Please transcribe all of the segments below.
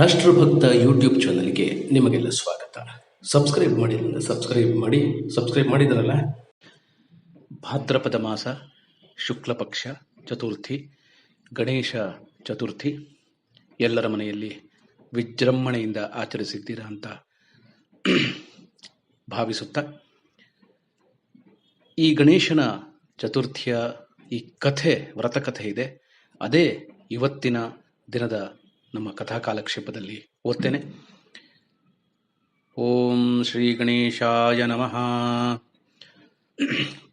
ರಾಷ್ಟ್ರಭಕ್ತ YouTube ಚಾನಲ್ಗೆ ನಿಮಗೆಲ್ಲ ಸ್ವಾಗತ. ಸಬ್ಸ್ಕ್ರೈಬ್ ಮಾಡಿಲ್ಲ ಸಬ್ಸ್ಕ್ರೈಬ್ ಮಾಡಿ ಸಬ್ಸ್ಕ್ರೈಬ್ ಮಾಡಿದ್ರಲ್ಲ? ಭಾದ್ರಪದ ಮಾಸ, ಶುಕ್ಲ ಪಕ್ಷ, ಚತುರ್ಥಿ, ಗಣೇಶ ಚತುರ್ಥಿ, ಎಲ್ಲರ ಮನೆಯಲ್ಲಿ ವಿಜೃಂಭಣೆಯಿಂದ ಆಚರಿಸಿದ್ದೀರಾ ಅಂತ ಭಾವಿಸುತ್ತಾ, ಈ ಗಣೇಶನ ಚತುರ್ಥಿಯ ಈ ಕಥೆ, ವ್ರತಕಥೆ ಇದೆ. ಅದೇ ಇವತ್ತಿನ ದಿನದ ನಮ್ಮ ಕಥಾ ಕಾಲಕ್ಷೇಪದಲ್ಲಿ ಓದ್ತೇನೆ. ಓಂ ಶ್ರೀ ಗಣೇಶಾಯ ನಮಃ.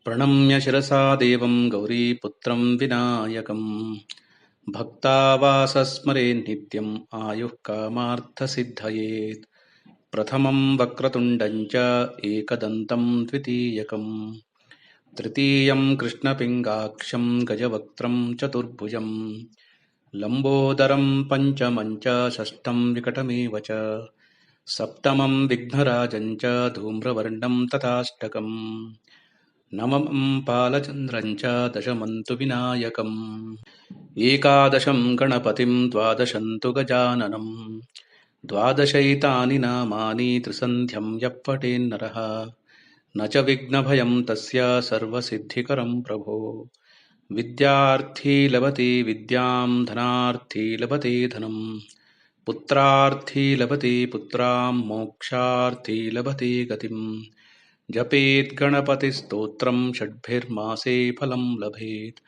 ಪ್ರಣಮ್ಯ ಶಿರಸಾ ದೇವಂ ಗೌರೀಪುತ್ರಂ ವಿನಾಯಕಂ. ಭಕ್ತಾವಾಸಸ್ಮರೇ ನಿತ್ಯಂ ಆಯುಃ ಕಾಮಾರ್ಥಸಿದ್ಧಯೇತ್ ಪ್ರಥಮಂ ವಕ್ರತುಂಡಂಚ ಏಕದಂತಂ ದ್ವಿತೀಯಕಂ. ತೃತೀಯಂ ಕೃಷ್ಣಪಿಂಗಾಕ್ಷಂ ಗಜವಕ್ತ್ರಂ ಚತುರ್ಭುಜಂ. लम्बोदरम् पञ्चमम् च षष्ठम् विकटमेव च। सप्तमम् विघ्नराजम् च धूम्रवर्णम् तथाष्टकम्। नवमम् पालचन्द्रम् च दशमन्तु विनायकम्। एकादशम् गणपतिम् द्वादशम् तु गजाननम् द्वादशैतानि नामानि त्रिसन्ध्यम् यप्पटेन्नरः न च विघ्नभयम् तस्य सर्वसिद्धिकरम् प्रभो। विद्यार्थी लभते विद्यां धनार्थी लभते धनम् पुत्रार्थी लभते पुत्रां मोक्षार्थी लभते गतिम् जपेद्गणपतिस्तोत्रं षड्भिर्मासे फलं लभेत्।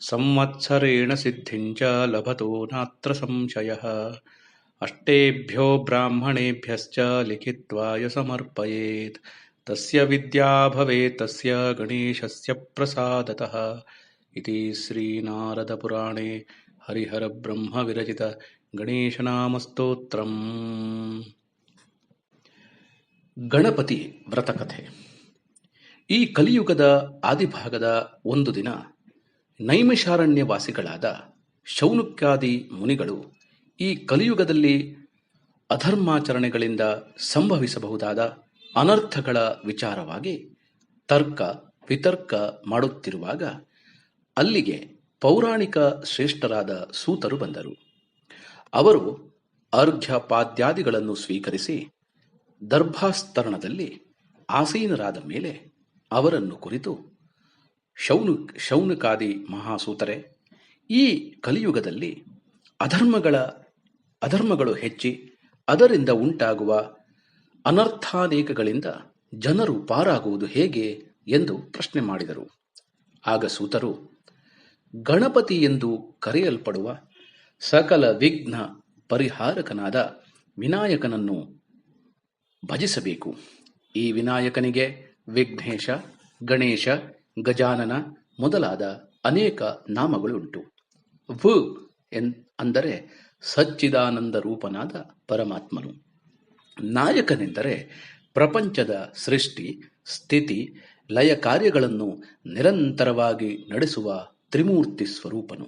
संवत्सरेण सिद्धिञ्च लभतो नात्र संशयः। अष्टेभ्यो ब्राह्मणेभ्यश्च लिखित्वाय समर्पयेत्। तस्य विद्या भवेत् तस्य गणेशस्य प्रसादतः। इति श्रीनारदपुराणे हरिहरब्रह्मविरचित ಗಣೇಶನಾಮಸ್ತೋತ್ರಂ ಗಣಪತಿ ವ್ರತಕಥೆ ಈ ಕಲಿಯುಗದ ಆದಿಭಾಗದ ಒಂದು ದಿನ ನೈಮಿಷಾರಣ್ಯವಾಸಿಗಳಾದ ಶೌನಕ್ಯಾದಿ ಮುನಿಗಳು ಈ ಕಲಿಯುಗದಲ್ಲಿ ಅಧರ್ಮಾಚರಣೆಗಳಿಂದ ಸಂಭವಿಸಬಹುದಾದ ಅನರ್ಥಗಳ ವಿಚಾರವಾಗಿ ತರ್ಕ ವಿತರ್ಕ ಮಾಡುತ್ತಿರುವಾಗ ಅಲ್ಲಿಗೆ ಪೌರಾಣಿಕ ಶ್ರೇಷ್ಠರಾದ ಸೂತರು ಬಂದರು. ಅವರು ಅರ್ಘ್ಯಪಾದ್ಯಾದಿಗಳನ್ನು ಸ್ವೀಕರಿಸಿ ದರ್ಭಾಸ್ತರಣದಲ್ಲಿ ಆಸೀನರಾದ ಮೇಲೆ ಅವರನ್ನು ಕುರಿತು, ಶೌನು, ಶೌನಕಾದಿ ಮಹಾಸೂತರೆ, ಈ ಕಲಿಯುಗದಲ್ಲಿ ಅಧರ್ಮಗಳ, ಅಧರ್ಮಗಳು ಹೆಚ್ಚಿ ಅದರಿಂದ ಉಂಟಾಗುವ ಅನರ್ಥಾನೇಕಗಳಿಂದ ಜನರು ಪಾರಾಗುವುದು ಹೇಗೆ? ಎಂದು ಪ್ರಶ್ನೆ ಮಾಡಿದರು. ಆಗ ಸೂತರು ಗಣಪತಿ ಎಂದು ಕರೆಯಲ್ಪಡುವ ಸಕಲ ವಿಘ್ನ ಪರಿಹಾರಕನಾದ ವಿನಾಯಕನನ್ನು ಭಜಿಸಬೇಕು. ಈ ವಿನಾಯಕನಿಗೆ ವಿಘ್ನೇಶ, ಗಣೇಶ, ಗಜಾನನ ಮೊದಲಾದ ಅನೇಕ ನಾಮಗಳುಂಟು. ವ ಅಂದರೆ ಸಚ್ಚಿದಾನಂದ ರೂಪನಾದ ಪರಮಾತ್ಮನು. ನಾಯಕನೆಂದರೆ ಪ್ರಪಂಚದ ಸೃಷ್ಟಿ, ಸ್ಥಿತಿ ಲಯ ಕಾರ್ಯಗಳನ್ನು ನಿರಂತರವಾಗಿ ನಡೆಸುವ ತ್ರಿಮೂರ್ತಿ ಸ್ವರೂಪನು.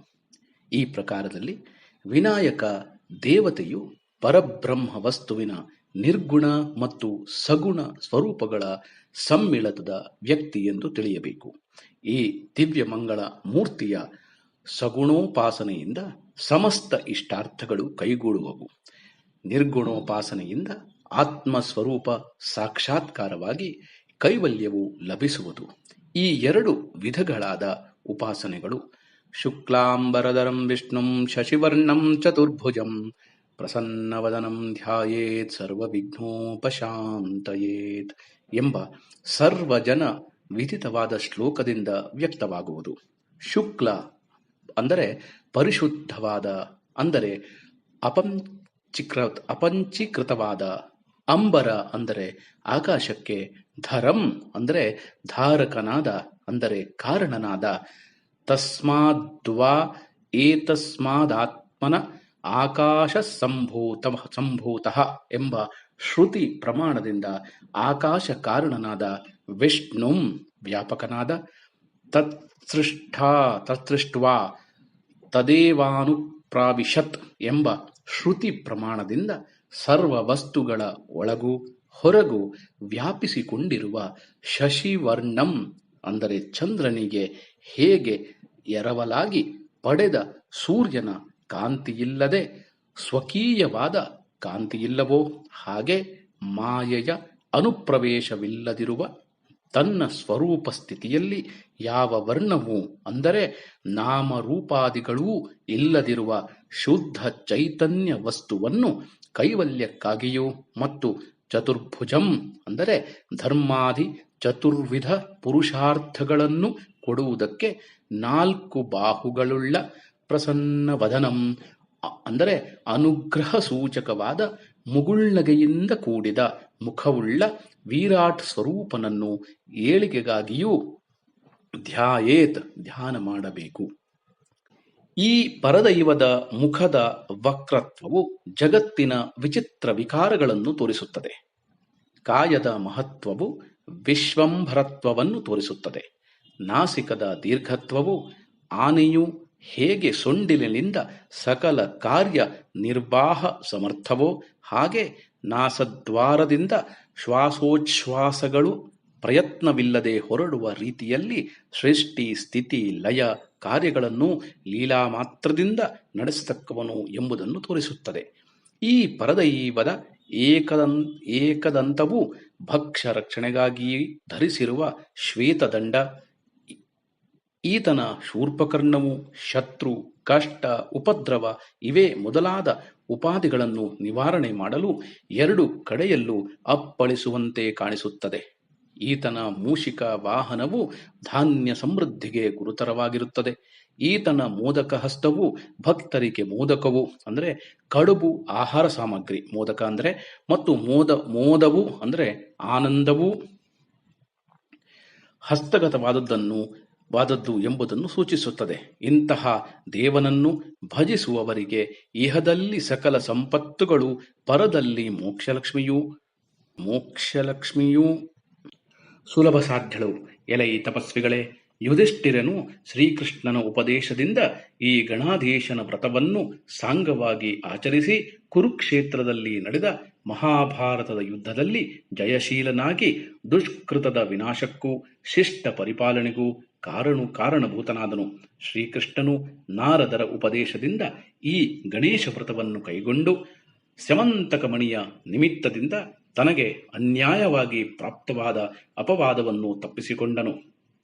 ಈ ಪ್ರಕಾರದಲ್ಲಿ ವಿನಾಯಕ ದೇವತೆಯು ಪರಬ್ರಹ್ಮ ವಸ್ತುವಿನ ನಿರ್ಗುಣ ಮತ್ತು ಸಗುಣ ಸ್ವರೂಪಗಳ ಸಮ್ಮಿಳತದ ವ್ಯಕ್ತಿ ಎಂದು ತಿಳಿಯಬೇಕು. ಈ ದಿವ್ಯ ಮಂಗಳ ಮೂರ್ತಿಯ ಸಗುಣೋಪಾಸನೆಯಿಂದ ಸಮಸ್ತ ಇಷ್ಟಾರ್ಥಗಳು ಕೈಗೂಡುವವು. ನಿರ್ಗುಣೋಪಾಸನೆಯಿಂದ ಆತ್ಮಸ್ವರೂಪ ಸಾಕ್ಷಾತ್ಕಾರವಾಗಿ ಕೈವಲ್ಯವು ಲಭಿಸುವುದು. ಈ ಎರಡು ವಿಧಗಳಾದ ಉಪಾಸನೆಗಳು. ಶುಕ್ಲಾಂಬರದರಂ ವಿಷ್ಣುಂ ಶಶಿವರ್ಣಂ ಚತುರ್ಭುಜಂ ಪ್ರಸನ್ನವದನಂ ಧ್ಯಾಯೇತ್ ಸರ್ವವಿಘ್ನೋಪಶಾಂತಯೇತ್ ಎಂಬ ಸರ್ವಜನ ವಿಧಿತವಾದ ಶ್ಲೋಕದಿಂದ ವ್ಯಕ್ತವಾಗುವುದು. ಶುಕ್ಲ ಅಂದರೆ ಪರಿಶುದ್ಧವಾದ, ಅಂದರೆ ಅಪಂಚಿಕೃ ಅಪಂಚೀಕೃತವಾದ. ಅಂಬರ ಅಂದರೆ ಆಕಾಶಕ್ಕೆ, ಧರಂ ಅಂದರೆ ಧಾರಕನಾದ ಅಂದರೆ ಕಾರಣನಾದ ತಸ್ಮಾದ್ವಾ ಏತಸ್ಮಾದಾತ್ಮನ ಆಕಾಶ ಸಂಭೂತ ಸಂಭೂತಃ ಎಂಬ ಶ್ರುತಿ ಪ್ರಮಾಣದಿಂದ ಆಕಾಶ ಕಾರಣನಾದ ವಿಷ್ಣುಂ ವ್ಯಾಪಕನಾದ ತತ್ಸೃಷ್ಟ ತತ್ಸೃಷ್ಟ್ವಾ ತದೇವಾನುಪ್ರಾವಿಶತ್ ಎಂಬ ಶ್ರುತಿ ಪ್ರಮಾಣದಿಂದ ಸರ್ವ ವಸ್ತುಗಳ ಒಳಗೂ ಹೊರಗೂ ವ್ಯಾಪಿಸಿಕೊಂಡಿರುವ ಶಶಿವರ್ಣಂ ಅಂದರೆ ಚಂದ್ರನಿಗೆ ಹೇಗೆ ಎರವಲಾಗಿ ಪಡೆದ ಸೂರ್ಯನ ಕಾಂತಿಯಿಲ್ಲದೆ ಸ್ವಕೀಯವಾದ ಕಾಂತಿಯಿಲ್ಲವೋ ಹಾಗೆ ಮಾಯೆಯ ಅನುಪ್ರವೇಶವಿಲ್ಲದಿರುವ ತನ್ನ ಸ್ವರೂಪ ಸ್ಥಿತಿಯಲ್ಲಿ ಯಾವ ವರ್ಣವೂ ಅಂದರೆ ನಾಮರೂಪಾದಿಗಳೂ ಇಲ್ಲದಿರುವ ಶುದ್ಧ ಚೈತನ್ಯ ವಸ್ತುವನ್ನು ಕೈವಲ್ಯಕ್ಕಾಗಿಯೂ ಮತ್ತು ಚತುರ್ಭುಜಂ ಅಂದರೆ ಧರ್ಮಾದಿ ಚತುರ್ವಿಧ ಪುರುಷಾರ್ಥಗಳನ್ನು ಕೊಡುವುದಕ್ಕೆ ನಾಲ್ಕು ಬಾಹುಗಳುಳ್ಳ ಪ್ರಸನ್ನ ವದನಂ ಅಂದರೆ ಅನುಗ್ರಹ ಸೂಚಕವಾದ ಮುಗುಳ್ನಗೆಯಿಂದ ಕೂಡಿದ ಮುಖವುಳ್ಳ ವಿರಾಟ್ ಸ್ವರೂಪನನ್ನು ಏಳಿಗೆಗಾಗಿಯೂ ಧ್ಯಾಯೇತ್ ಧ್ಯಾನ ಮಾಡಬೇಕು. ಈ ಪರದೈವದ ಮುಖದ ವಕ್ರತ್ವವು ಜಗತ್ತಿನ ವಿಚಿತ್ರ ವಿಕಾರಗಳನ್ನು ತೋರಿಸುತ್ತದೆ. ಕಾಯದ ಮಹತ್ವವು ವಿಶ್ವಂಭರತ್ವವನ್ನು ತೋರಿಸುತ್ತದೆ. ನಾಸಿಕದ ದೀರ್ಘತ್ವವು ಆನೆಯು ಹೇಗೆ ಸೊಂಡಿಲಿನಿಂದ ಸಕಲ ಕಾರ್ಯ ನಿರ್ವಾಹ ಸಮರ್ಥವೋ ಹಾಗೆ ನಾಸದ್ವಾರದಿಂದ ಶ್ವಾಸೋಚ್ಛ್ವಾಸಗಳು ಪ್ರಯತ್ನವಿಲ್ಲದೆ ಹೊರಡುವ ರೀತಿಯಲ್ಲಿ ಸೃಷ್ಟಿ, ಸ್ಥಿತಿ, ಲಯ ಕಾರ್ಯಗಳನ್ನು ಲೀಲಾ ಮಾತ್ರದಿಂದ ನಡೆಸತಕ್ಕವನು ಎಂಬುದನ್ನು ತೋರಿಸುತ್ತದೆ. ಈ ಪರದೈವದ ಏಕದಂ, ಏಕದಂತವು ಭಕ್ಷ್ಯ ರಕ್ಷಣೆಗಾಗಿ ಧರಿಸಿರುವ ಶ್ವೇತದಂಡ. ಈತನ ಶೂರ್ಪಕರ್ಣವು ಶತ್ರು, ಕಷ್ಟ, ಉಪದ್ರವ ಇವೇ ಮೊದಲಾದ ಉಪಾಧಿಗಳನ್ನು ನಿವಾರಣೆ ಮಾಡಲು ಎರಡು ಕಡೆಯಲ್ಲೂ ಅಪ್ಪಳಿಸುವಂತೆ ಕಾಣಿಸುತ್ತದೆ. ಈತನ ಮೂಷಿಕ ವಾಹನವು ಧಾನ್ಯ ಸಮೃದ್ಧಿಗೆ ಗುರುತರವಾಗಿರುತ್ತದೆ. ಈತನ ಮೋದಕ ಹಸ್ತವು ಭಕ್ತರಿಗೆ ಮೋದಕವು, ಅಂದರೆ ಕಡುಬು ಆಹಾರ ಸಾಮಗ್ರಿ ಮೋದಕ ಅಂದರೆ, ಮತ್ತು ಮೋದ, ಮೋದವು ಅಂದರೆ ಆನಂದವು. ಹಸ್ತಗತವಾದದ್ದನ್ನು, ವಾದದ್ದು ಎಂಬುದನ್ನು ಸೂಚಿಸುತ್ತದೆ. ಇಂತಹ ದೇವನನ್ನು ಭಜಿಸುವವರಿಗೆ ಇಹದಲ್ಲಿ ಸಕಲ ಸಂಪತ್ತುಗಳು, ಪರದಲ್ಲಿ ಮೋಕ್ಷಲಕ್ಷ್ಮಿಯೂ ಮೋಕ್ಷಲಕ್ಷ್ಮಿಯೂ. ಸುಲಭ ಸಾಧ್ಯಳು ಎಲೈ ತಪಸ್ವಿಗಳೇ, ಯುಧಿಷ್ಠಿರನು ಶ್ರೀಕೃಷ್ಣನ ಉಪದೇಶದಿಂದ ಈ ಗಣಾಧೀಶನ ವ್ರತವನ್ನು ಸಾಂಗವಾಗಿ ಆಚರಿಸಿ ಕುರುಕ್ಷೇತ್ರದಲ್ಲಿ ನಡೆದ ಮಹಾಭಾರತದ ಯುದ್ಧದಲ್ಲಿ ಜಯಶೀಲನಾಗಿ ದುಷ್ಕೃತದ ವಿನಾಶಕ್ಕೂ, ಶಿಷ್ಟ ಪರಿಪಾಲನೆಗೂ ಕಾರಣು ಕಾರಣಭೂತನಾದನು. ಶ್ರೀಕೃಷ್ಣನು ನಾರದರ ಉಪದೇಶದಿಂದ ಈ ಗಣೇಶ ವ್ರತವನ್ನು ಕೈಗೊಂಡು ಸ್ಯಮಂತಕಮಣಿಯ ನಿಮಿತ್ತದಿಂದ ತನಗೆ ಅನ್ಯಾಯವಾಗಿ ಪ್ರಾಪ್ತವಾದ ಅಪವಾದವನ್ನು ತಪ್ಪಿಸಿಕೊಂಡನು.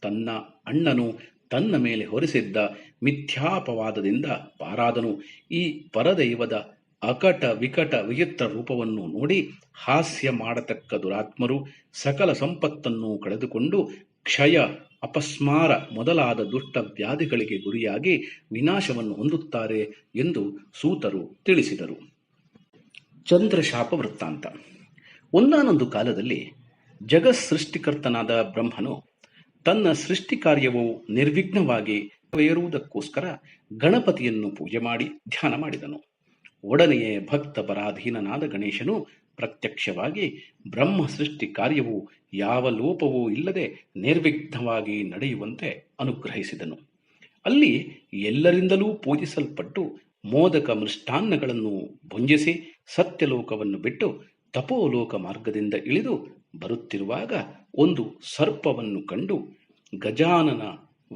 ತನ್ನ ಅಣ್ಣನು ತನ್ನ ಮೇಲೆ ಹೊರಿಸಿದ್ದ ಮಿಥ್ಯಾಪವಾದದಿಂದ ಪಾರಾದನು. ಈ ಪರದೈವದ ಅಕಟ ವಿಕಟ ವಿಚಿತ್ರ ರೂಪವನ್ನು ನೋಡಿ ಹಾಸ್ಯ ಮಾಡತಕ್ಕ ದುರಾತ್ಮರು ಸಕಲ ಸಂಪತ್ತನ್ನು ಕಳೆದುಕೊಂಡು ಕ್ಷಯ, ಅಪಸ್ಮಾರ ಮೊದಲಾದ ದುಷ್ಟ ವ್ಯಾಧಿಗಳಿಗೆ ಗುರಿಯಾಗಿ ವಿನಾಶವನ್ನು ಹೊಂದುತ್ತಾರೆ ಎಂದು ಸೂತರು ತಿಳಿಸಿದರು. ಚಂದ್ರಶಾಪ ವೃತ್ತಾಂತ. ಒಂದಾನೊಂದು ಕಾಲದಲ್ಲಿ ಜಗತ್ ಸೃಷ್ಟಿಕರ್ತನಾದ ಬ್ರಹ್ಮನು ತನ್ನ ಸೃಷ್ಟಿ ಕಾರ್ಯವು ನಿರ್ವಿಘ್ನವಾಗಿ ನೆರವೇರುವುದಕ್ಕೋಸ್ಕರ ಗಣಪತಿಯನ್ನು ಪೂಜೆ ಮಾಡಿ ಧ್ಯಾನ ಮಾಡಿದನು. ಒಡನೆಯೇ ಭಕ್ತ ಪರಾಧೀನನಾದ ಗಣೇಶನು ಪ್ರತ್ಯಕ್ಷವಾಗಿ ಬ್ರಹ್ಮ ಸೃಷ್ಟಿ ಕಾರ್ಯವು ಯಾವ ಲೋಪವೂ ಇಲ್ಲದೆ ನಿರ್ವಿಘ್ನವಾಗಿ ನಡೆಯುವಂತೆ ಅನುಗ್ರಹಿಸಿದನು. ಅಲ್ಲಿ ಎಲ್ಲರಿಂದಲೂ ಪೂಜಿಸಲ್ಪಟ್ಟು ಮೋದಕ ಮೃಷ್ಟಾನ್ನಗಳನ್ನು ಭುಂಜಿಸಿ ಸತ್ಯಲೋಕವನ್ನು ಬಿಟ್ಟು ತಪೋಲೋಕ ಮಾರ್ಗದಿಂದ ಇಳಿದು ಬರುತ್ತಿರುವಾಗ ಒಂದು ಸರ್ಪವನ್ನು ಕಂಡು ಗಜಾನನ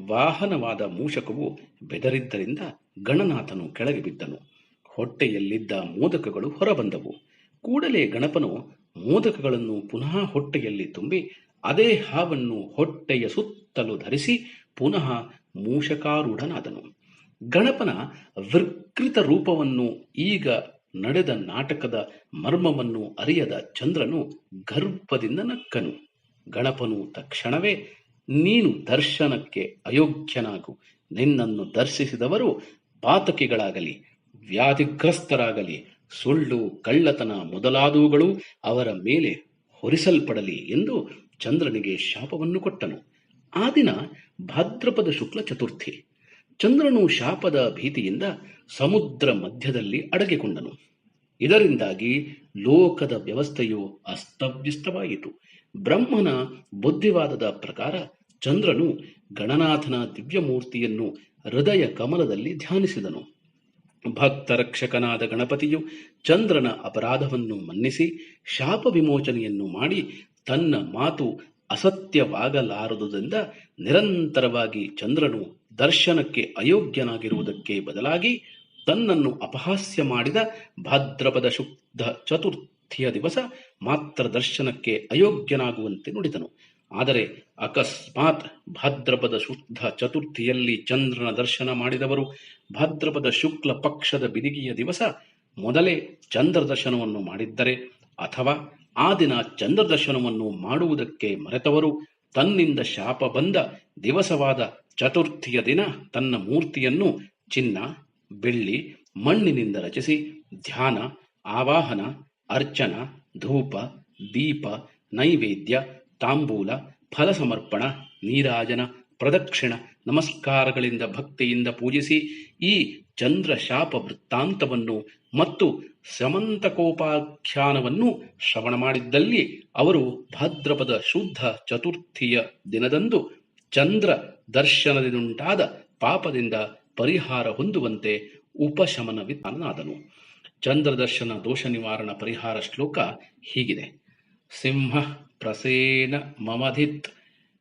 ವಾಹನವಾದ ಮೂಷಕವು ಬೆದರಿದ್ದರಿಂದ ಗಣನಾಥನು ಕೆಳಗೆ ಬಿದ್ದನು. ಹೊಟ್ಟೆಯಲ್ಲಿದ್ದ ಮೋದಕಗಳು ಹೊರಬಂದವು. ಕೂಡಲೇ ಗಣಪನು ಮೋದಕಗಳನ್ನು ಪುನಃ ಹೊಟ್ಟೆಯಲ್ಲಿ ತುಂಬಿ ಅದೇ ಹಾವನ್ನು ಹೊಟ್ಟೆಯ ಸುತ್ತಲೂ ಧರಿಸಿ ಪುನಃ ಮೂಷಕಾರೂಢನಾದನು. ಗಣಪನ ವಿಕೃತ ರೂಪವನ್ನು ಈಗ ನಡೆದ ನಾಟಕದ ಮರ್ಮವನ್ನು ಅರಿಯದ ಚಂದ್ರನು ಗರ್ಭದಿಂದ ನಕ್ಕನು. ಗಣಪನು ತಕ್ಷಣವೇ, ನೀನು ದರ್ಶನಕ್ಕೆ ಅಯೋಗ್ಯನಾಗು. ನಿನ್ನನ್ನು ದರ್ಶಿಸಿದವರು ಪಾತಕಿಗಳಾಗಲಿ, ವ್ಯಾಧಿಗ್ರಸ್ತರಾಗಲಿ, ಸುಳ್ಳು, ಕಳ್ಳತನ ಮೊದಲಾದವುಗಳು ಅವರ ಮೇಲೆ ಹೊರಿಸಲ್ಪಡಲಿ ಎಂದು ಚಂದ್ರನಿಗೆ ಶಾಪವನ್ನು ಕೊಟ್ಟನು. ಆ ದಿನ ಭಾದ್ರಪದ ಶುಕ್ಲ ಚತುರ್ಥಿ. ಚಂದ್ರನು ಶಾಪದ ಭೀತಿಯಿಂದ ಸಮುದ್ರ ಮಧ್ಯದಲ್ಲಿ ಅಡಗಿಕೊಂಡನು. ಇದರಿಂದಾಗಿ ಲೋಕದ ವ್ಯವಸ್ಥೆಯು ಅಸ್ತವ್ಯಸ್ತವಾಯಿತು. ಬ್ರಹ್ಮನ ಬುದ್ಧಿವಾದದ ಪ್ರಕಾರ ಚಂದ್ರನು ಗಣನಾಥನ ದಿವ್ಯಮೂರ್ತಿಯನ್ನು ಹೃದಯ ಕಮಲದಲ್ಲಿ ಧ್ಯಾನಿಸಿದನು. ಭಕ್ತ ರಕ್ಷಕನಾದ ಗಣಪತಿಯು ಚಂದ್ರನ ಅಪರಾಧವನ್ನು ಮನ್ನಿಸಿ ಶಾಪ ವಿಮೋಚನೆಯನ್ನು ಮಾಡಿ ತನ್ನ ಮಾತು ಅಸತ್ಯವಾಗಲಾರದುದರಿಂದ ನಿರಂತರವಾಗಿ ಚಂದ್ರನು ದರ್ಶನಕ್ಕೆ ಅಯೋಗ್ಯನಾಗಿರುವುದಕ್ಕೆ ಬದಲಾಗಿ ತನ್ನನ್ನು ಅಪಹಾಸ್ಯ ಮಾಡಿದ ಭಾದ್ರಪದ ಶುದ್ಧ ಚತುರ್ಥಿಯ ದಿವಸ ಮಾತ್ರ ದರ್ಶನಕ್ಕೆ ಅಯೋಗ್ಯನಾಗುವಂತೆ ನುಡಿದನು. ಆದರೆ ಅಕಸ್ಮಾತ್ ಭಾದ್ರಪದ ಶುದ್ಧ ಚತುರ್ಥಿಯಲ್ಲಿ ಚಂದ್ರನ ದರ್ಶನ ಮಾಡಿದವರು ಭಾದ್ರಪದ ಶುಕ್ಲ ಪಕ್ಷದ ಬಿದಿಗಿಯ ದಿವಸ ಮೊದಲೇ ಚಂದ್ರ ದರ್ಶನವನ್ನು ಮಾಡಿದ್ದರೆ ಅಥವಾ ಆ ದಿನ ಚಂದ್ರ ದರ್ಶನವನ್ನು ಮಾಡುವುದಕ್ಕೆ ಮರೆತವರು ತನ್ನಿಂದ ಶಾಪ ಬಂದ ದಿವಸವಾದ ಚತುರ್ಥಿಯ ದಿನ ತನ್ನ ಮೂರ್ತಿಯನ್ನು ಚಿನ್ನ ಬೆಳ್ಳಿ ಮಣ್ಣಿನಿಂದ ರಚಿಸಿ ಧ್ಯಾನ, ಆವಾಹನ, ಅರ್ಚನ, ಧೂಪ, ದೀಪ, ನೈವೇದ್ಯ, ತಾಂಬೂಲ ಫಲ ಸಮರ್ಪಣ ನೀರಾಜನ, ಪ್ರದಕ್ಷಿಣ, ನಮಸ್ಕಾರಗಳಿಂದ ಭಕ್ತಿಯಿಂದ ಪೂಜಿಸಿ ಈ ಚಂದ್ರ ಶಾಪ ವೃತ್ತಾಂತವನ್ನು ಮತ್ತು ಸಮಂತಕೋಪಾಖ್ಯಾನವನ್ನು ಶ್ರವಣ ಮಾಡಿದ್ದಲ್ಲಿ ಅವರು ಭಾದ್ರಪದ ಶುದ್ಧ ಚತುರ್ಥಿಯ ದಿನದಂದು ಚಂದ್ರ ದರ್ಶನದಿಂದುಂಟಾದ ಪಾಪದಿಂದ ಪರಿಹಾರ ಹೊಂದುವಂತೆ ಉಪಶಮನ ವಿಧಾನನಾದನು ಚಂದ್ರದರ್ಶನ ದೋಷ ನಿವಾರಣ ಪರಿಹಾರ ಶ್ಲೋಕ ಹೀಗಿದೆ. ಸಿಂಹ ಪ್ರಸೇನ ಮಮಧಿತ್,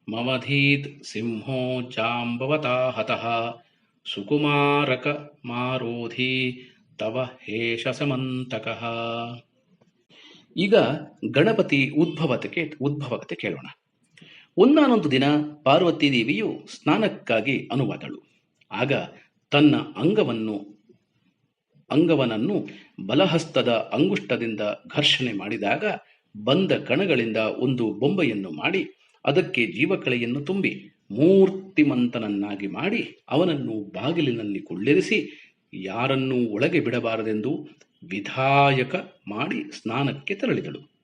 ಮಮಧೀತ್ ಸಿಂಹೋ ಜಾಂಬವತಾ ಹತಃ, ಸುಕುಮಾರಕ ಮಾರೋಧಿ ತವ ಹೇಷ ಸಮಂತಕಃ. ಈಗ ಗಣಪತಿ ಉದ್ಭವತೆಗೆ ಉದ್ಭವಕತೆ ಕೇಳೋಣ. ಒಂದಾನೊಂದು ದಿನ ಪಾರ್ವತಿ ದೇವಿಯು ಸ್ನಾನಕ್ಕಾಗಿ ಅನುವಾದಳು. ಆಗ ತನ್ನ ಅಂಗವನ್ನು, ಅಂಗವನನ್ನು ಬಲಹಸ್ತದ ಅಂಗುಷ್ಟದಿಂದ ಘರ್ಷಣೆ ಮಾಡಿದಾಗ ಬಂದ ಕಣಗಳಿಂದ ಒಂದು ಬೊಂಬೆಯನ್ನು ಮಾಡಿ ಅದಕ್ಕೆ ಜೀವಕಳೆಯನ್ನು ತುಂಬಿ ಮೂರ್ತಿಮಂತನನ್ನಾಗಿ ಮಾಡಿ ಅವನನ್ನು ಬಾಗಿಲಿನಲ್ಲಿ ಕುಳ್ಳಿರಿಸಿ, ಯಾರನ್ನೂ ಒಳಗೆ ಬಿಡಬಾರದೆಂದು ವಿಧಾಯಕ ಮಾಡಿ ಸ್ನಾನಕ್ಕೆ ತೆರಳಿದಳು.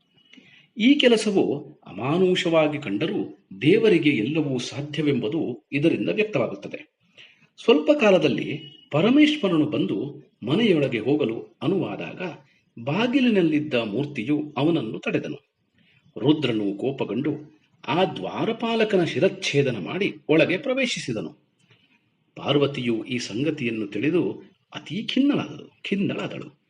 ಈ ಕೆಲಸವು ಅಮಾನುಷವಾಗಿ ಕಂಡರೂ ದೇವರಿಗೆ ಎಲ್ಲವೂ ಸಾಧ್ಯವೆಂಬುದು ಇದರಿಂದ ವ್ಯಕ್ತವಾಗುತ್ತದೆ. ಸ್ವಲ್ಪ ಕಾಲದಲ್ಲಿ ಪರಮೇಶ್ವರನು ಬಂದು ಮನೆಯೊಳಗೆ ಹೋಗಲು ಅನುವಾದಾಗ ಬಾಗಿಲಿನಲ್ಲಿದ್ದ ಮೂರ್ತಿಯು ಅವನನ್ನು ತಡೆದನು. ರುದ್ರನು ಕೋಪಗೊಂಡು ಆ ದ್ವಾರಪಾಲಕನ ಶಿರಚ್ಛೇದನ ಮಾಡಿ ಒಳಗೆ ಪ್ರವೇಶಿಸಿದನು. ಪಾರ್ವತಿಯು ಈ ಸಂಗತಿಯನ್ನು ತಿಳಿದು ಅತೀ ಖಿನ್ನಳಾದಳು ಖಿನ್ನಳಾದಳು.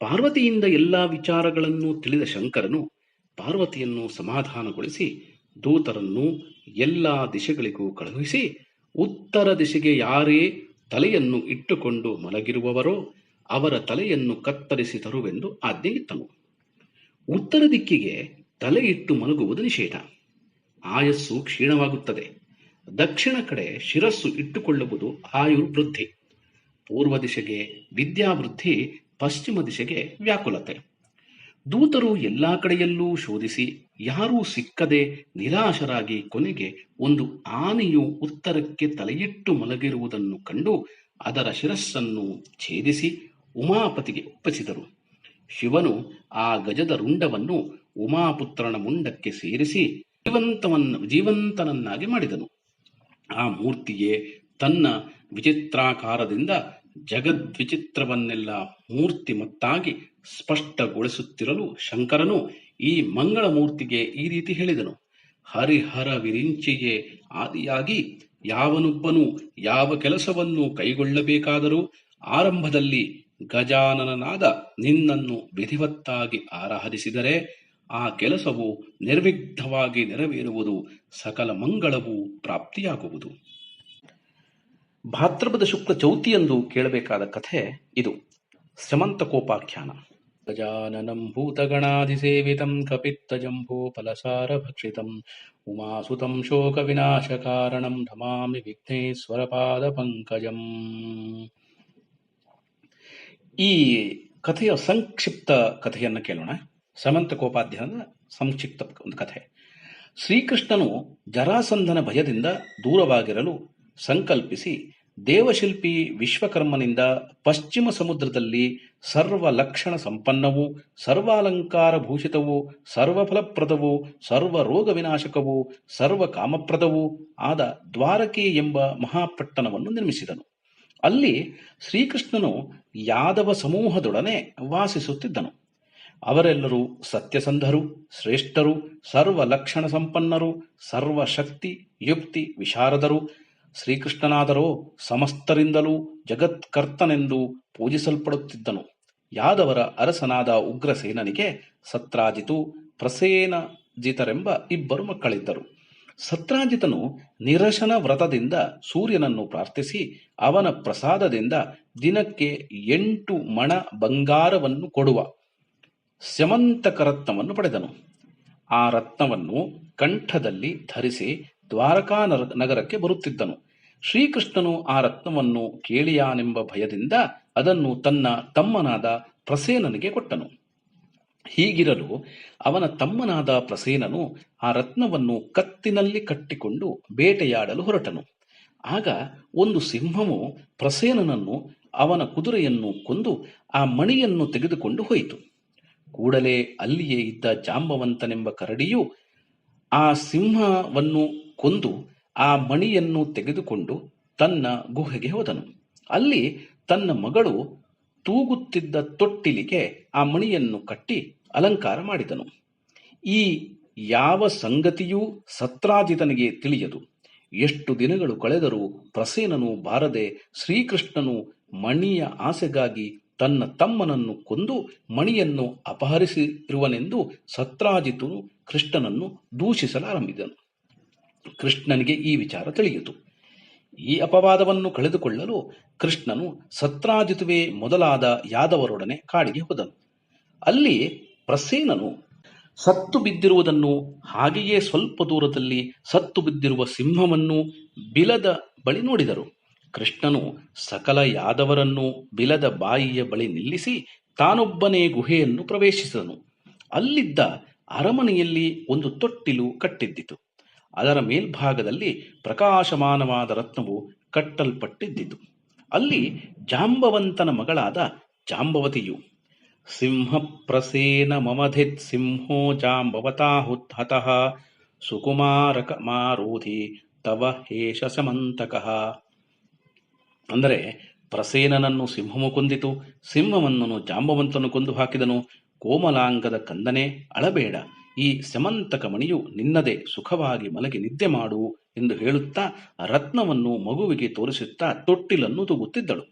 ಪಾರ್ವತಿಯಿಂದ ಎಲ್ಲಾ ವಿಚಾರಗಳನ್ನು ತಿಳಿದ ಶಂಕರನು ಪಾರ್ವತಿಯನ್ನು ಸಮಾಧಾನಗೊಳಿಸಿ ದೂತರನ್ನು ಎಲ್ಲಾ ದಿಶೆಗಳಿಗೂ ಕಳುಹಿಸಿ ಉತ್ತರ ದಿಶೆಗೆ ಯಾರೇ ತಲೆಯನ್ನು ಇಟ್ಟುಕೊಂಡು ಮಲಗಿರುವವರೋ ಅವರ ತಲೆಯನ್ನು ಕತ್ತರಿಸಿ ತರುವೆಂದು ಆಜ್ಞೆಯಿತ್ತನು ಉತ್ತರ ದಿಕ್ಕಿಗೆ ತಲೆ ಇಟ್ಟು ಮಲಗುವುದು ನಿಷೇಧ. ಆಯಸ್ಸು ಕ್ಷೀಣವಾಗುತ್ತದೆ. ದಕ್ಷಿಣ ಕಡೆ ಶಿರಸ್ಸು ಇಟ್ಟುಕೊಳ್ಳುವುದು ಆಯುರ್ವೃದ್ಧಿ. ಪೂರ್ವ ದಿಶೆಗೆ ವಿದ್ಯಾವೃದ್ಧಿ ಪಶ್ಚಿಮ ದಿಶೆಗೆ ವ್ಯಾಕುಲತೆ. ದೂತರು ಎಲ್ಲಾ ಕಡೆಯಲ್ಲೂ ಶೋಧಿಸಿ ಯಾರೂ ಸಿಕ್ಕದೆ ನಿರಾಶರಾಗಿ ಕೊನೆಗೆ ಒಂದು ಆನೆಯು ಉತ್ತರಕ್ಕೆ ತಲೆಯಿಟ್ಟು ಮಲಗಿರುವುದನ್ನು ಕಂಡು ಅದರ ಶಿರಸ್ಸನ್ನು ಛೇದಿಸಿ ಉಮಾಪತಿಗೆ ಒಪ್ಪಿಸಿದರು. ಶಿವನು ಆ ಗಜದ ರುಂಡವನ್ನು ಉಮಾಪುತ್ರನ ಮುಂಡಕ್ಕೆ ಸೇರಿಸಿ ಜೀವಂತವನ್ನ ಜೀವಂತನನ್ನಾಗಿ ಮಾಡಿದನು. ಆ ಮೂರ್ತಿಯೇ ತನ್ನ ವಿಚಿತ್ರಾಕಾರದಿಂದ ಜಗದ್ವಿಚಿತ್ರವನ್ನೆಲ್ಲ ಮೂರ್ತಿಮತ್ತಾಗಿ ಸ್ಪಷ್ಟಗೊಳಿಸುತ್ತಿರಲು ಶಂಕರನು ಈ ಮಂಗಳ ಮೂರ್ತಿಗೆ ಈ ರೀತಿ ಹೇಳಿದನು. ಹರಿಹರ ವಿರಿಂಚಿಗೆ ಆದಿಯಾಗಿ ಯಾವನೊಬ್ಬನು ಯಾವ ಕೆಲಸವನ್ನು ಕೈಗೊಳ್ಳಬೇಕಾದರೂ ಆರಂಭದಲ್ಲಿ ಗಜಾನನನಾದ ನಿನ್ನನ್ನು ವಿಧಿವತ್ತಾಗಿ ಆರಾಧಿಸಿದರೆ ಆ ಕೆಲಸವು ನಿರ್ವಿಘ್ನವಾಗಿ ನೆರವೇರುವುದು ಸಕಲ ಮಂಗಳವೂ ಪ್ರಾಪ್ತಿಯಾಗುವುದು. ಭಾದ್ರಪದ ಶುಕ್ಲ ಚೌತಿಯಂದು ಕೇಳಬೇಕಾದ ಕಥೆ ಇದು. ಸಮಂತಕೋಪಾಖ್ಯಾನ ಗಜಾನನಂ ಭೂತಗಣಾಧಿಸೇವಿತಂ ಕಪಿತ್ತಜಂಭೂ ಫಲಸಾರ ಭಕ್ಷಿತಂ ಉಮಾಸುತಂ ಶೋಕ ವಿನಾಶ ಕಾರಣಂ ನಮಾಮಿ ವಿಘ್ನೇಶ್ವರ ಪಾದ ಪಂಕಜಂ ಈ ಕಥೆಯ ಸಂಕ್ಷಿಪ್ತ ಕಥೆಯನ್ನು ಕೇಳೋಣ. ಸಮಂತಕೋಪಾಧ್ಯಾಯದ ಸಂಕ್ಷಿಪ್ತ ಒಂದು ಕಥೆ. ಶ್ರೀಕೃಷ್ಣನು ಜರಾಸಂಧನ ಭಯದಿಂದ ದೂರವಾಗಿರಲು ಸಂಕಲ್ಪಿಸಿ ದೇವಶಿಲ್ಪಿ ವಿಶ್ವಕರ್ಮನಿಂದ ಪಶ್ಚಿಮ ಸಮುದ್ರದಲ್ಲಿ ಸರ್ವ ಲಕ್ಷಣ ಸಂಪನ್ನವೂ ಸರ್ವಾಲಂಕಾರ ಭೂಷಿತವೂ ಸರ್ವಫಲಪ್ರದವೂ ಸರ್ವ ರೋಗ ವಿನಾಶಕವೂ ಸರ್ವ ಕಾಮಪ್ರದವೂ ಆದ ದ್ವಾರಕೆ ಎಂಬ ಮಹಾಪಟ್ಟಣವನ್ನು ನಿರ್ಮಿಸಿದನು. ಅಲ್ಲಿ ಶ್ರೀಕೃಷ್ಣನು ಯಾದವ ಸಮೂಹದೊಡನೆ ವಾಸಿಸುತ್ತಿದ್ದನು. ಅವರೆಲ್ಲರೂ ಸತ್ಯಸಂಧರು, ಶ್ರೇಷ್ಠರು ಸರ್ವ ಲಕ್ಷಣ ಸಂಪನ್ನರು, ಸರ್ವಶಕ್ತಿ, ಯುಕ್ತಿ, ವಿಶಾರದರು ಶ್ರೀಕೃಷ್ಣನಾದರೋ ಸಮಸ್ತರಿಂದಲೂ ಜಗತ್ಕರ್ತನೆಂದು ಪೂಜಿಸಲ್ಪಡುತ್ತಿದ್ದನು. ಯಾದವರ ಅರಸನಾದ ಉಗ್ರಸೇನನಿಗೆ ಸತ್ರಾಜಿತು ಪ್ರಸೇನಜಿತರೆಂಬ ಇಬ್ಬರು ಮಕ್ಕಳಿದ್ದರು. ಸತ್ರಾಜಿತನು ನಿರಶನ ವ್ರತದಿಂದ ಸೂರ್ಯನನ್ನು ಪ್ರಾರ್ಥಿಸಿ ಅವನ ಪ್ರಸಾದದಿಂದ ದಿನಕ್ಕೆ ಎಂಟು ಮಣ ಬಂಗಾರವನ್ನು ಕೊಡುವ ಸ್ಯಮಂತಕ ರತ್ನವನ್ನು ಪಡೆದನು. ಆ ರತ್ನವನ್ನು ಕಂಠದಲ್ಲಿ ಧರಿಸಿ ದ್ವಾರಕಾ ನಗರಕ್ಕೆ ಬರುತ್ತಿದ್ದನು. ಶ್ರೀಕೃಷ್ಣನು ಆ ರತ್ನವನ್ನು ಕೇಳಿಯಾನೆಂಬ ಭಯದಿಂದ ಅದನ್ನು ತನ್ನ ತಮ್ಮನಾದ ಪ್ರಸೇನನಿಗೆ ಕೊಟ್ಟನು. ಹೀಗಿರಲು ಅವನ ತಮ್ಮನಾದ ಪ್ರಸೇನನು ಆ ರತ್ನವನ್ನು ಕತ್ತಿನಲ್ಲಿ ಕಟ್ಟಿಕೊಂಡು ಬೇಟೆಯಾಡಲು ಹೊರಟನು. ಆಗ ಒಂದು ಸಿಂಹವು ಪ್ರಸೇನನನ್ನು ಅವನ ಕುದುರೆಯನ್ನು ಕೊಂದು ಆ ಮಣಿಯನ್ನು ತೆಗೆದುಕೊಂಡು ಹೋಯಿತು. ಕೂಡಲೇ ಅಲ್ಲಿಯೇ ಇದ್ದ ಜಾಂಬವಂತನೆಂಬ ಕರಡಿಯು ಆ ಸಿಂಹವನ್ನು ಕೊಂದು ಆ ಮಣಿಯನ್ನು ತೆಗೆದುಕೊಂಡು ತನ್ನ ಗುಹೆಗೆ ಹೋದನು. ಅಲ್ಲಿ ತನ್ನ ಮಗಳು ತೂಗುತ್ತಿದ್ದ ತೊಟ್ಟಿಲಿಗೆ ಆ ಮಣಿಯನ್ನು ಕಟ್ಟಿ ಅಲಂಕಾರ ಮಾಡಿದನು. ಈ ಯಾವ ಸಂಗತಿಯೂ ಸತ್ರಾಜಿತನಿಗೆ ತಿಳಿಯದು. ಎಷ್ಟು ದಿನಗಳು ಕಳೆದರೂ ಪ್ರಸೇನನು ಬಾರದೆ ಶ್ರೀಕೃಷ್ಣನು ಮಣಿಯ ಆಸೆಗಾಗಿ ತನ್ನ ತಮ್ಮನನ್ನು ಕೊಂದು ಮಣಿಯನ್ನು ಅಪಹರಿಸಿರುವನೆಂದು ಸತ್ರಾಜಿತನು ಕೃಷ್ಣನನ್ನು ದೂಷಿಸಲಾರಂಭಿದನು. ಕೃಷ್ಣನಿಗೆ ಈ ವಿಚಾರ ತಿಳಿಯಿತು. ಈ ಅಪವಾದವನ್ನು ಕಳೆದುಕೊಳ್ಳಲು ಕೃಷ್ಣನು ಸತ್ರಾಜಿತುವೆ ಮೊದಲಾದ ಯಾದವರೊಡನೆ ಕಾಡಿಗೆ ಹೋದನು. ಅಲ್ಲಿ ಪ್ರಸೇನನು ಸತ್ತು ಬಿದ್ದಿರುವುದನ್ನು ಹಾಗೆಯೇ ಸ್ವಲ್ಪ ದೂರದಲ್ಲಿ ಸತ್ತು ಬಿದ್ದಿರುವ ಸಿಂಹವನ್ನು ಬಿಲದ ಬಳಿ ನೋಡಿದರು. ಕೃಷ್ಣನು ಸಕಲ ಯಾದವರನ್ನು ಬಿಲದ ಬಾಯಿಯ ಬಳಿ ನಿಲ್ಲಿಸಿ ತಾನೊಬ್ಬನೇ ಗುಹೆಯನ್ನು ಪ್ರವೇಶಿಸಿದನು. ಅಲ್ಲಿದ್ದ ಅರಮನೆಯಲ್ಲಿ ಒಂದು ತೊಟ್ಟಿಲು ಕಟ್ಟಿದ್ದಿತು. ಅದರ ಮೇಲ್ಭಾಗದಲ್ಲಿ ಪ್ರಕಾಶಮಾನವಾದ ರತ್ನವು ಕಟ್ಟಲ್ಪಟ್ಟಿದ್ದಿತು. ಅಲ್ಲಿ ಜಾಂಬವಂತನ ಮಗಳಾದ ಜಾಂಬವತಿಯು ಸಿಂಹ ಪ್ರಸೇನ ಮಮಧಿತ್ ಸಿಂಹೋ ಜಾಂಬವತಾಹುತ್ ಹತಃ, ಸುಕುಮಾರಕ ಮಾರೋಧಿ ತವ ಹೇಷ ಅಂದರೆ ಪ್ರಸೇನನನ್ನು ಸಿಂಹವು ಕೊಂದಿತು ಸಿಂಹವನ್ನು ಜಾಂಬವಂತನು ಕೊಂದು ಹಾಕಿದನು. ಕೋಮಲಾಂಗದ ಕಂದನೆ ಅಳಬೇಡ. ಈ ಸಮಂತಕ ಮಣಿಯು ನಿನ್ನದೇ ಸುಖವಾಗಿ ಮಲಗಿ ನಿದ್ದೆ ಮಾಡು ಎಂದು ಹೇಳುತ್ತಾ ರತ್ನವನ್ನು ಮಗುವಿಗೆ ತೋರಿಸುತ್ತಾ ತೊಟ್ಟಿಲನ್ನು ತೂಗುತ್ತಿದ್ದಳು.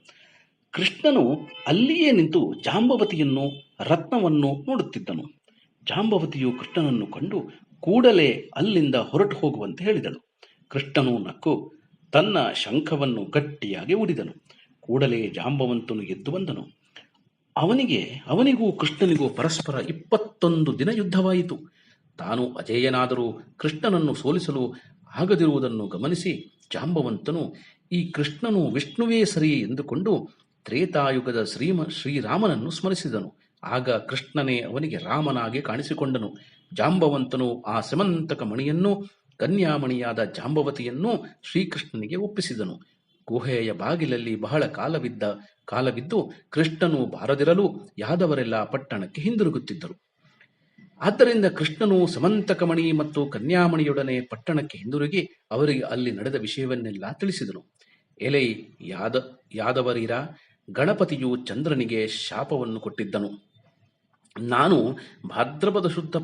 ಕೃಷ್ಣನು ಅಲ್ಲಿಯೇ ನಿಂತು ಜಾಂಬವತಿಯನ್ನು, ರತ್ನವನ್ನು ನೋಡುತ್ತಿದ್ದನು. ಜಾಂಬವತಿಯು ಕೃಷ್ಣನನ್ನು ಕಂಡು ಕೂಡಲೇ ಅಲ್ಲಿಂದ ಹೊರಟು ಹೋಗುವಂತೆ ಹೇಳಿದಳು. ಕೃಷ್ಣನು ನಕ್ಕು ತನ್ನ ಶಂಖವನ್ನು ಗಟ್ಟಿಯಾಗಿ ಉಡಿದನು ಕೂಡಲೇ ಜಾಂಬವಂತನು ಎದ್ದು ಬಂದನು. ಅವನಿಗೆ, ಅವನಿಗೂ ಕೃಷ್ಣನಿಗೂ ಪರಸ್ಪರ ಇಪ್ಪತ್ತೊಂದು ದಿನ ಯುದ್ಧವಾಯಿತು. ತಾನು ಅಜೇಯನಾದರೂ ಕೃಷ್ಣನನ್ನು ಸೋಲಿಸಲು ಆಗದಿರುವುದನ್ನು ಗಮನಿಸಿ ಜಾಂಬವಂತನು, ಈ ಕೃಷ್ಣನು ವಿಷ್ಣುವೇ ಸರಿ ಎಂದುಕೊಂಡು ತ್ರೇತಾಯುಗದ ಶ್ರೀಮ, ಶ್ರೀರಾಮನನ್ನು ಸ್ಮರಿಸಿದನು. ಆಗ ಕೃಷ್ಣನೇ ಅವನಿಗೆ ರಾಮನಾಗಿ ಕಾಣಿಸಿಕೊಂಡನು. ಜಾಂಬವಂತನು ಆ ಸಮಂತಕ ಮಣಿಯನ್ನು, ಕನ್ಯಾಮಣಿಯಾದ ಜಾಂಬವತಿಯನ್ನು ಶ್ರೀಕೃಷ್ಣನಿಗೆ ಒಪ್ಪಿಸಿದನು. ಗುಹೆಯ ಬಾಗಿಲಲ್ಲಿ ಬಹಳ ಕಾಲವಿದ್ದ, ಕಾಲವಿದ್ದು ಕೃಷ್ಣನು ಬಾರದಿರಲು ಯಾದವರೆಲ್ಲ ಪಟ್ಟಣಕ್ಕೆ ಹಿಂದಿರುಗುತ್ತಿದ್ದರು. ಆದ್ದರಿಂದ ಕೃಷ್ಣನು ಸಮಂತಕಮಣಿ ಮತ್ತು ಕನ್ಯಾಮಣಿಯೊಡನೆ ಪಟ್ಟಣಕ್ಕೆ ಹಿಂದಿರುಗಿ ಅವರಿಗೆ ಅಲ್ಲಿ ನಡೆದ ವಿಷಯವನ್ನೆಲ್ಲ ತಿಳಿಸಿದನು. ಎಲೆ ಯಾದ, ಯಾದವರೀರ, ಗಣಪತಿಯು ಚಂದ್ರನಿಗೆ ಶಾಪವನ್ನು ಕೊಟ್ಟಿದ್ದನು. ನಾನು ಭಾದ್ರಪದ ಶುದ್ಧ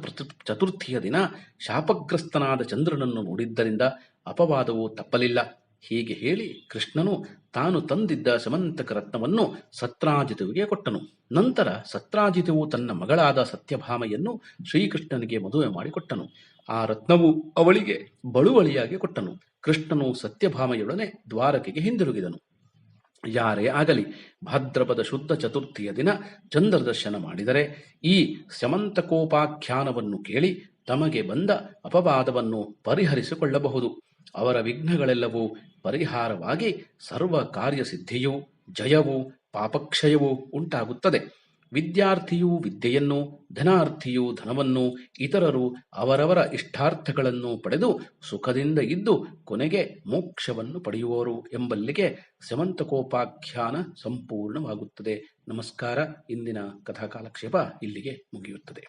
ಚತುರ್ಥಿಯ ದಿನ ಶಾಪಗ್ರಸ್ತನಾದ ಚಂದ್ರನನ್ನು ನೋಡಿದ್ದರಿಂದ ಅಪವಾದವು ತಪ್ಪಲಿಲ್ಲ. ಹೀಗೆ ಹೇಳಿ ಕೃಷ್ಣನು ತಾನು ತಂದಿದ್ದ ಸಮಂತಕ ರತ್ನವನ್ನು ಸತ್ರಾಜಿತುವಿಗೆ ಕೊಟ್ಟನು. ನಂತರ ಸತ್ರಾಜಿತುವು ತನ್ನ ಮಗಳಾದ ಸತ್ಯಭಾಮೆಯನ್ನು ಶ್ರೀಕೃಷ್ಣನಿಗೆ ಮದುವೆ ಮಾಡಿಕೊಟ್ಟನು. ಆ ರತ್ನವು ಅವಳಿಗೆ ಬಳುವಳಿಯಾಗಿ ಕೊಟ್ಟನು. ಕೃಷ್ಣನು ಸತ್ಯಭಾಮೆಯೊಡನೆ ದ್ವಾರಕೆಗೆ ಹಿಂದಿರುಗಿದನು. ಯಾರೇ ಆಗಲಿ, ಭದ್ರಪದ ಶುದ್ಧ ಚತುರ್ಥಿಯ ದಿನ ಚಂದ್ರದರ್ಶನ ಮಾಡಿದರೆ ಈ ಸಮಂತಕೋಪಾಖ್ಯಾನವನ್ನು ಕೇಳಿ ತಮಗೆ ಬಂದ ಅಪವಾದವನ್ನು ಪರಿಹರಿಸಿಕೊಳ್ಳಬಹುದು. ಅವರ ವಿಘ್ನಗಳೆಲ್ಲವೂ ಪರಿಹಾರವಾಗಿ ಸರ್ವ ಕಾರ್ಯಸಿದ್ಧಿಯೂ, ಜಯವೂ, ಪಾಪಕ್ಷಯವೂ ಉಂಟಾಗುತ್ತದೆ. ವಿದ್ಯಾರ್ಥಿಯು ವಿದ್ಯೆಯನ್ನು, ಧನಾರ್ಥಿಯು ಧನವನ್ನು, ಇತರರು ಅವರವರ ಇಷ್ಟಾರ್ಥಗಳನ್ನು ಪಡೆದು ಸುಖದಿಂದ ಇದ್ದು ಕೊನೆಗೆ ಮೋಕ್ಷವನ್ನು ಪಡೆಯುವರು ಎಂಬಲ್ಲಿಗೆ ಸಮಂತಕೋಪಾಖ್ಯಾನ ಸಂಪೂರ್ಣವಾಗುತ್ತದೆ. ನಮಸ್ಕಾರ. ಇಂದಿನ ಕಥಾಕಾಲಕ್ಷೇಪ ಇಲ್ಲಿಗೆ ಮುಗಿಯುತ್ತದೆ.